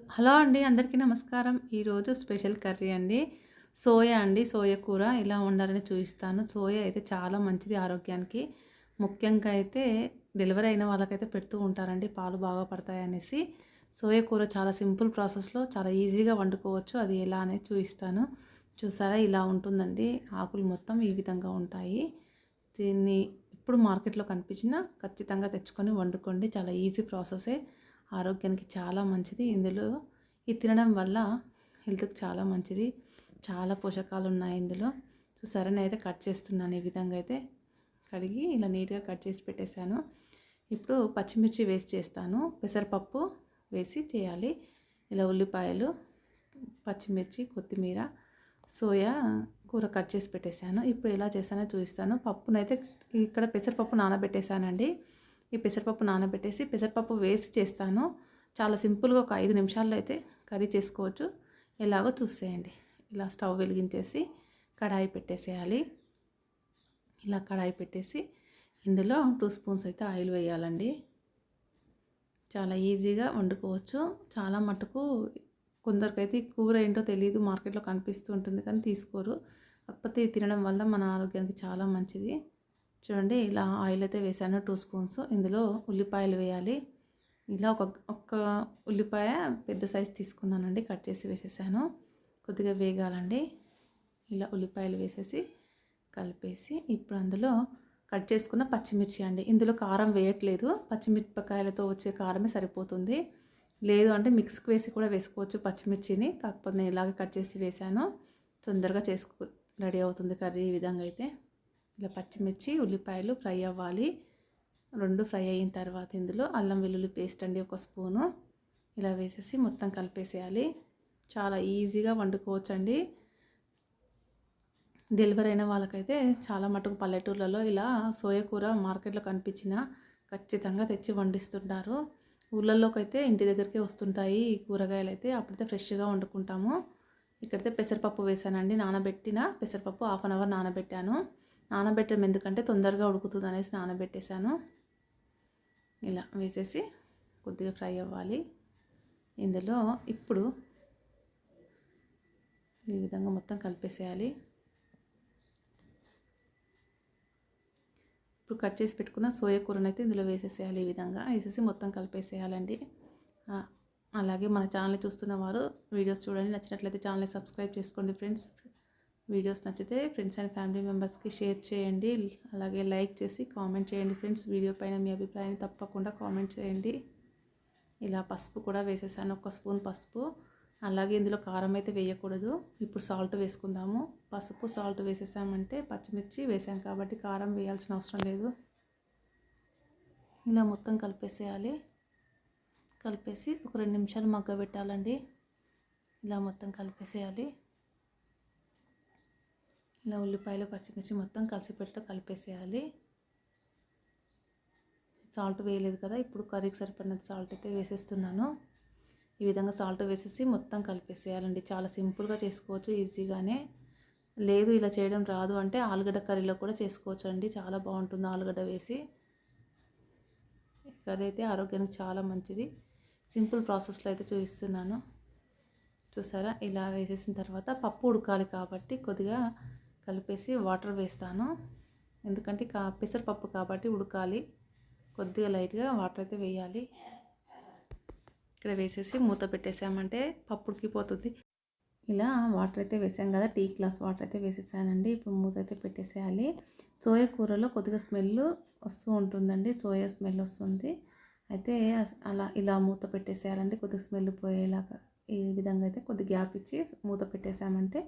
Hello అండి అందరికీ నమస్కారం. ఈరోజు స్పెషల్ కర్రీ అండి. సోయా అండి సోయా కూర ఇలా ఉండాలని చూపిస్తాను. సోయా అయితే చాలా మంచిది ఆరోగ్యానికి. ముఖ్యంగా అయితే డెలివరీ అయిన వాళ్ళకైతే పెడుతూ ఉంటారండి పాలు బాగా పడతాయి అనేసి. సోయా కూర చాలా సింపుల్ ప్రాసెస్లో చాలా ఈజీగా వండుకోవచ్చు. అది ఎలా అనేది చూపిస్తాను. చూసారా ఇలా ఉంటుందండి. ఆకులు మొత్తం ఈ విధంగా ఉంటాయి. దీన్ని ఇప్పుడు మార్కెట్లో కనిపించినా ఖచ్చితంగా తెచ్చుకొని వండుకోండి. చాలా ఈజీ ప్రాసెసే. ఆరోగ్యానికి చాలా మంచిది. ఇందులో ఇది తినడం వల్ల హెల్త్కి చాలా మంచిది. చాలా పోషకాలు ఉన్నాయి ఇందులో. చూసారా? నేనైతే కట్ చేస్తున్నాను. ఈ విధంగా అయితే కడిగి ఇలా నీట్గా కట్ చేసి పెట్టేశాను. ఇప్పుడు పచ్చిమిర్చి వేసి చేస్తాను. పెసరపప్పు వేసి చేయాలి. ఇలా ఉల్లిపాయలు పచ్చిమిర్చి కొత్తిమీర సోయా కూర కట్ చేసి పెట్టేశాను. ఇప్పుడు ఎలా చేశానో చూపిస్తాను. పప్పునైతే ఇక్కడ పెసరపప్పు నానబెట్టేశానండి. ఈ పెసరపప్పు నానబెట్టేసి పెసరపప్పు వేసి చేస్తాను. చాలా సింపుల్గా ఒక ఐదు నిమిషాల్లో అయితే కర్రీ చేసుకోవచ్చు. ఎలాగో చూసేయండి. ఇలా స్టవ్ వెలిగించేసి కడాయి పెట్టేసేయాలి. ఇలా కడాయి పెట్టేసి ఇందులో టూ స్పూన్స్ అయితే ఆయిల్ వేయాలండి. చాలా ఈజీగా వండుకోవచ్చు. చాలా మటుకు కొందరికైతే కూర ఏంటో తెలియదు మార్కెట్లో కనిపిస్తూ ఉంటుంది కానీ తీసుకోరు. కాకపోతే తినడం వల్ల మన ఆరోగ్యానికి చాలా మంచిది. చూడండి ఇలా ఆయిల్ అయితే వేసాను టూ స్పూన్స్ ఇందులో ఉల్లిపాయలు వేయాలి. ఇలా ఒక ఒక్క ఉల్లిపాయ పెద్ద సైజ్ తీసుకున్నానండి కట్ చేసి వేసేసాను. కొద్దిగా వేగాలండి. ఇలా ఉల్లిపాయలు వేసేసి కలిపేసి ఇప్పుడు అందులో కట్ చేసుకున్న పచ్చిమిర్చి అండి. ఇందులో కారం వేయట్లేదు. పచ్చిమిరపకాయలతో వచ్చే కారమే సరిపోతుంది. లేదు అంటే మిక్స్కి వేసి కూడా వేసుకోవచ్చు పచ్చిమిర్చిని. కాకపోతే నేను ఇలాగే కట్ చేసి వేసాను తొందరగా చేసుకో రెడీ అవుతుంది కర్రీ ఈ విధంగా అయితే. ఇలా పచ్చిమిర్చి ఉల్లిపాయలు ఫ్రై అవ్వాలి. రెండు ఫ్రై అయిన తర్వాత ఇందులో అల్లం వెల్లుల్లి పేస్ట్ అండి ఒక స్పూను. ఇలా వేసేసి మొత్తం కలిపేసేయాలి. చాలా ఈజీగా వండుకోవచ్చు అండి డెలివరీ అయిన వాళ్ళకైతే చాలా మటుకు పల్లెటూర్లలో ఇలా సోయకూర మార్కెట్లో కనిపించిన ఖచ్చితంగా తెచ్చి వండిస్తుంటారు. ఊళ్ళల్లోకి అయితే ఇంటి దగ్గరికే వస్తుంటాయి ఈ కూరగాయలు అయితే. అప్పుడైతే ఫ్రెష్గా వండుకుంటాము. ఇక్కడైతే పెసరపప్పు వేసానండి నానబెట్టిన పెసరపప్పు హాఫ్ అన్ అవర్ నానబెట్టాను. నానబెట్టడం ఎందుకంటే తొందరగా ఉడుకుతుంది అనేసి నానబెట్టేశాను. ఇలా వేసేసి కొద్దిగా ఫ్రై అవ్వాలి. ఇందులో ఇప్పుడు ఈ విధంగా మొత్తం కలిపేసేయాలి. ఇప్పుడు కట్ చేసి పెట్టుకున్న సోయా కూరను అయితే ఇందులో వేసేసేయాలి ఈ విధంగా. వేసేసి మొత్తం కలిపేసేయాలండి. అలాగే మన ఛానల్ చూస్తున్న వారు వీడియోస్ చూడండి. నచ్చినట్లయితే ఛానల్ని సబ్స్క్రైబ్ చేసుకోండి ఫ్రెండ్స్. వీడియోస్ నచ్చితే ఫ్రెండ్స్ అండ్ ఫ్యామిలీ మెంబర్స్కి షేర్ చేయండి. అలాగే లైక్ చేసి కామెంట్ చేయండి ఫ్రెండ్స్. వీడియో పైన మీ అభిప్రాయాన్ని తప్పకుండా కామెంట్ చేయండి. ఇలా పసుపు కూడా వేసేసాను ఒక స్పూన్ పసుపు. అలాగే ఇందులో కారం అయితే వేయకూడదు. ఇప్పుడు సాల్ట్ వేసుకుందాము. పసుపు సాల్ట్ వేసేసామంటే పచ్చిమిర్చి వేసాం కాబట్టి కారం వేయాల్సిన అవసరం లేదు. ఇలా మొత్తం కలిపేసేయాలి. కలిపేసి ఒక రెండు నిమిషాలు మగ్గ పెట్టాలండి ఇలా మొత్తం కలిపేసేయాలి. ఇలా ఉల్లిపాయలు పచ్చిమిర్చి మొత్తం కలిసిపెట్టు కలిపేసేయాలి. సాల్ట్ వేయలేదు కదా ఇప్పుడు కర్రీకి సరిపడినంత సాల్ట్ అయితే వేసేస్తున్నాను. ఈ విధంగా సాల్ట్ వేసేసి మొత్తం కలిపేసేయాలండి. చాలా సింపుల్గా చేసుకోవచ్చు ఈజీగానే. లేదు ఇలా చేయడం రాదు అంటే ఆలుగడ్డ కర్రీలో కూడా చేసుకోవచ్చు అండి చాలా బాగుంటుంది ఆలుగడ్డ వేసి. కర్రీ అయితే ఆరోగ్యానికి చాలా మంచిది. సింపుల్ ప్రాసెస్లో అయితే చూపిస్తున్నాను. చూసారా? ఇలా వేసేసిన తర్వాత పప్పు ఉడకాలి కాబట్టి కొద్దిగా కలిపేసి వాటర్ వేస్తాను. ఎందుకంటే కా పెసరపప్పు కాబట్టి ఉడకాలి. కొద్దిగా లైట్గా వాటర్ అయితే వేయాలి. ఇక్కడ వేసేసి మూత పెట్టేసామంటే పప్పు ఉడికిపోతుంది. ఇలా వాటర్ అయితే వేసాం కదా టీ గ్లాస్ వాటర్ అయితే వేసేసానండి. ఇప్పుడు మూత అయితే పెట్టేసేయాలి. సోయా కూరలో కొద్దిగా స్మెల్ వస్తూ ఉంటుందండి. సోయా స్మెల్ వస్తుంది. అయితే అలా ఇలా మూత పెట్టేసేయాలండి. కొద్దిగా స్మెల్ పోయేలాగా ఈ విధంగా అయితే కొద్దిగా గ్యాప్ ఇచ్చి మూత పెట్టేసామంటే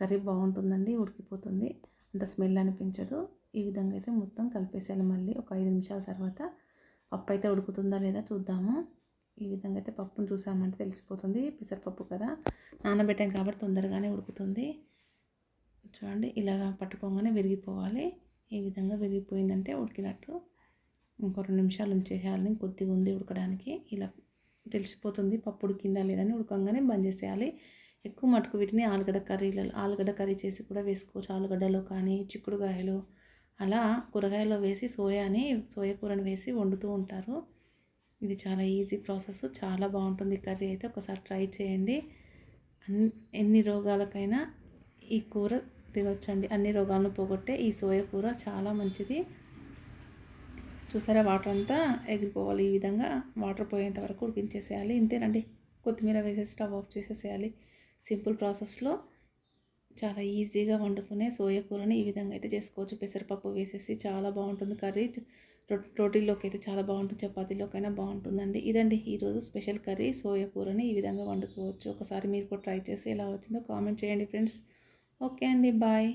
కర్రీ బాగుంటుందండి ఉడికిపోతుంది. అంత స్మెల్ అనిపించదు. ఈ విధంగా అయితే మొత్తం కలిపేసాను మళ్ళీ ఒక ఐదు నిమిషాల తర్వాత. పప్పు అయితే ఉడుకుతుందా లేదా చూద్దాము. ఈ విధంగా అయితే పప్పును చూసామంటే తెలిసిపోతుంది. పెసరపప్పు కదా. నానబెట్టాం కాబట్టి తొందరగానే ఉడుకుతుంది. చూడండి ఇలాగా పట్టుకోగానే విరిగిపోవాలి. ఈ విధంగా విరిగిపోయిందంటే ఉడికినట్టు. ఇంకో రెండు నిమిషాలు ఉంచేసేయాలని కొద్దిగా ఉంది ఉడకడానికి. ఇలా తెలిసిపోతుంది పప్పు ఉడికిందా లేదని ఉడకంగానే బంద్ చేసేయాలి. ఎక్కువ మటుకు వీటిని ఆలుగడ్డ కర్రీలలో ఆలుగడ్డ కర్రీ చేసి కూడా వేసుకోవచ్చు. ఆలుగడ్డలో కానీ చిక్కుడుకాయలు అలా కూరగాయలో వేసి సోయాని సోయా కూరని వేసి వండుతూ ఉంటారు. ఇది చాలా ఈజీ ప్రాసెస్. చాలా బాగుంటుంది కర్రీ అయితే. ఒకసారి ట్రై చేయండి. అన్ ఎన్ని రోగాలకైనా ఈ కూర తినొచ్చండి. అన్ని రోగాలను పోగొట్టే ఈ సోయా కూర చాలా మంచిది. చూసారా? వాటర్ అంతా ఎగిరిపోవాలి. ఈ విధంగా వాటర్ పోయేంత వరకు ఉడికించేసేయాలి. ఇంతేనండి. కొత్తిమీర వేసేసి స్టవ్ ఆఫ్ చేసేసేయాలి. సింపుల్ ప్రాసెస్లో చాలా ఈజీగా వండుకునే సోయా కూరని ఈ విధంగా అయితే చేసుకోవచ్చు. పెసరపప్పు వేసేసి చాలా బాగుంటుంది. కర్రీ రొ- రోటీలోకి అయితే చాలా బాగుంటుంది. చపాతీలోకైనా బాగుంటుందండి. ఇదండి ఈరోజు స్పెషల్ కర్రీ. సోయా కూరని ఈ విధంగా వండుకోవచ్చు. ఒకసారి మీరు కూడా ట్రై చేసి ఎలా వచ్చిందో కామెంట్ చేయండి ఫ్రెండ్స్. ఓకే అండి. బాయ్.